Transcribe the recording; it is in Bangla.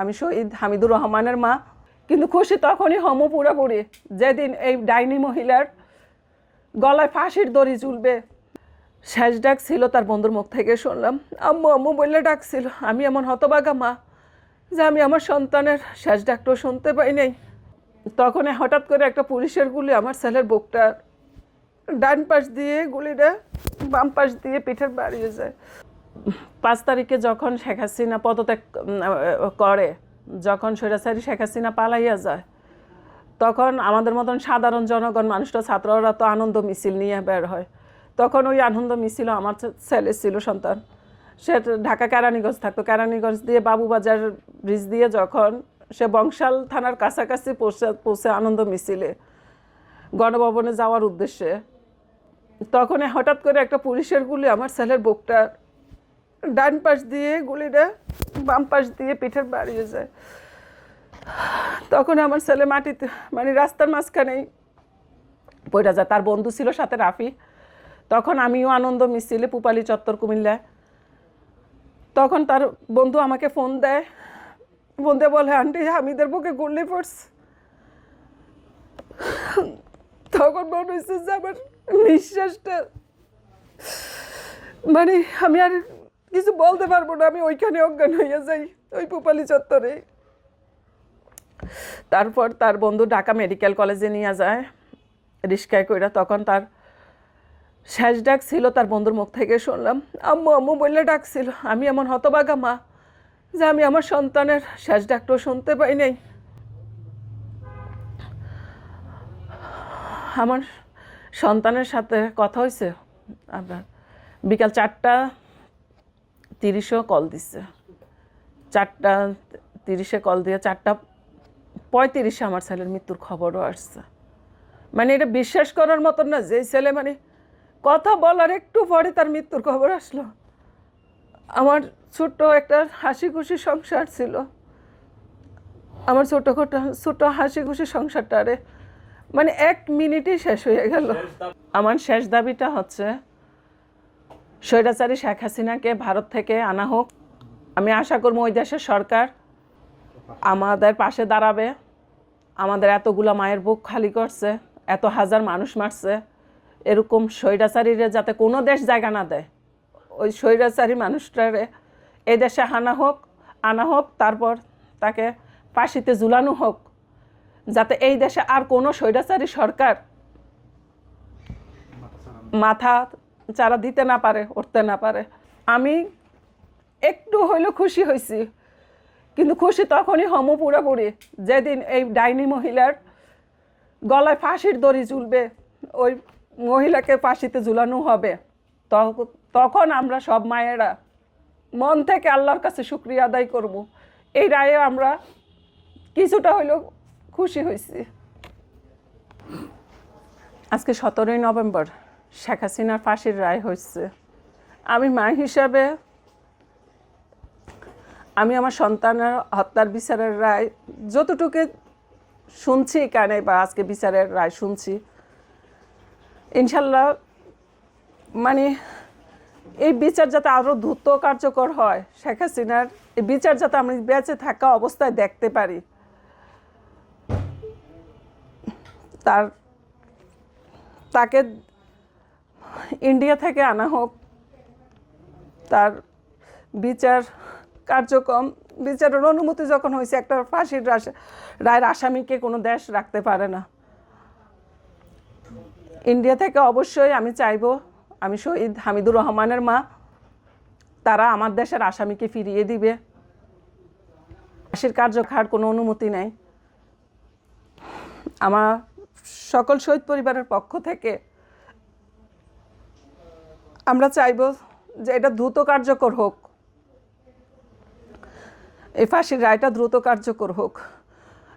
আমি শহীদ হামিদুর রহমানের মা। কিন্তু খুশি তখনই হম পুরোপুরি, যেদিন এই ডাইনি মহিলার গলায় ফাঁসির দড়ি ঝুলবে। শেষ ডাক ছিল তার বন্ধুর মুখ থেকে শুনলাম, আম্মু আম্মু বললে ডাকছিল আমি এমন হতবাগা মা যে আমি আমার সন্তানের শেষ ডাকটাও শুনতে পাই নাই। তখন হঠাৎ করে একটা পুলিশের গুলি আমার ছেলের বুকটা ডান পাশ দিয়ে, গুলিটা বাম পাশ দিয়ে পিঠের বাড়িয়ে যায়। পাঁচ তারিখে যখন শেখ হাসিনা পদত্যাগ করে, যখন স্বৈরাচারী শেখ হাসিনা পালাইয়া যায়, তখন আমাদের মতন সাধারণ জনগণ, মানুষটা, ছাত্ররা তো আনন্দ মিছিল নিয়ে বের হয়। তখন ওই আনন্দ মিছিল আমার ছেলে ছিল সন্তান। সে ঢাকা কেরানীগঞ্জ থাকতো। কেরানীগঞ্জ দিয়ে বাবুবাজার ব্রিজ দিয়ে যখন সে বংশাল থানার কাছাকাছি পৌঁছে পৌঁছে আনন্দ মিছিলে, গণভবনে যাওয়ার উদ্দেশ্যে, তখন হঠাৎ করে একটা পুলিশের গুলি আমার ছেলের বুকটা ডান পাশ দিয়ে গুলিটা বাম পাশ দিয়ে পিঠের বাড়িয়ে যায়। তখন আমার ছেলে মাটিতে মানে রাস্তার মাঝখানেই পড়ে যায়। তার বন্ধু ছিল সাথে রাফি। তখন আমিও আনন্দ মিছিলে পুপালি চত্বর কুমিল্লায় তখন তার বন্ধু আমাকে ফোন দেয়। ফোন বলে, আন্টি হামিদের বুকে গুল্লি পড়ছে। তখন মনে হয়েছে যে আমার নিঃশ্বাসটা মানে আমি আর কিছু বলতে পারব না, আমি ওইখানে অজ্ঞান হইয়া যাই, ওই পুপালি চত্বরে। তারপর তার বন্ধু ঢাকা মেডিকেল কলেজে নিয়ে যায় রিস্কায় কইরা তখন তার শেষ ডাক ছিল তার বন্ধুর মুখ থেকে শুনলাম, আম্মু আম্মু বললে ডাকছিল, আমি এমন হতবাগা মা যে আমি আমার সন্তানের শেষ ডাকটাও শুনতে পাই নাই। আমার সন্তানের সাথে কথা হয়েছে আপনার বিকাল চারটা তিরিশেও কল দিচ্ছে চারটা, তিরিশে কল দিয়ে চারটা, পঁয়ত্রিশে আমার ছেলের মৃত্যুর খবরও আসছে। মানে এটা বিশ্বাস করার মতন না যে ছেলে মানে কথা বলার একটু পরে তার মৃত্যুর খবর আসলো। আমার ছোট্ট একটা হাসি খুশি সংসার ছিল। আমার ছোট ছোট হাসি খুশি সংসারটা আরে মানে এক মিনিটেই শেষ হয়ে গেল। আমার শেষ দাবিটা হচ্ছে স্বৈরাচারী শেখ হাসিনাকে ভারত থেকে আনা হোক। আমি আশা করব ওই দেশের সরকার আমাদের পাশে দাঁড়াবে। আমাদের এতগুলো মায়ের বুক খালি করছে, এত হাজার মানুষ মারছে। এরকম স্বৈরাচারীরা যাতে কোনো দেশ জায়গা না দেয়, ওই স্বৈরাচারী মানুষটারে এই দেশে আনা হোক আনা হোক, তারপর তাকে ফাঁসিতে ঝুলানো হোক, যাতে এই দেশে আর কোনো স্বৈরাচারী সরকার মাথা চারা দিতে না পারে, উঠতে না পারে। আমি একটু হইলেও খুশি হয়েছি কিন্তু খুশি তখনই হম পুরোপুরি যেদিন এই ডাইনি মহিলার গলায় ফাঁসির দড়ি ঝুলবে, ওই মহিলাকে ফাঁসিতে ঝুলানো হবে। তখ- তখন আমরা সব মায়েরা মন থেকে আল্লাহর কাছে শুক্রিয়া আদায় করব। এই রায়ে আমরা কিছুটা হইলেও খুশি হয়েছি আজকে সতেরোই নভেম্বর। শেখ হাসিনার ফাঁসির রায় হয়েছে আমি মা হিসাবে আমি আমার সন্তানের হত্যার বিচারের রায় যতটুকু শুনছি কানে বা আজকে বিচারের রায় শুনছি, ইনশাল্লাহ মানে এই বিচার যাতে আরও দ্রুত কার্যকর হয়, শেখ হাসিনার এই বিচার যাতে আমি বেঁচে থাকা অবস্থায় দেখতে পারি, তার তাকে ইন্ডিয়া থেকে আনা হোক, তার বিচার কার্যক্রম, বিচারের অনুমতি যখন হয়েছে, একটা ফাঁসির রায়ের আসামিকে কোনো দেশ রাখতে পারে না। ইন্ডিয়া থেকে অবশ্যই আমি চাইব, আমি শহীদ হামিদুর রহমানের মা, তারা আমার দেশের আসামিকে ফিরিয়ে দিবে। ফাঁসির কার্যকার কোনো অনুমতি নেই। আমার সকল শহীদ পরিবারের পক্ষ থেকে আমরা চাইব যে এটা দ্রুত কার্যকর হোক। এই ফাঁসির রায়টা দ্রুত কার্যকর হোক।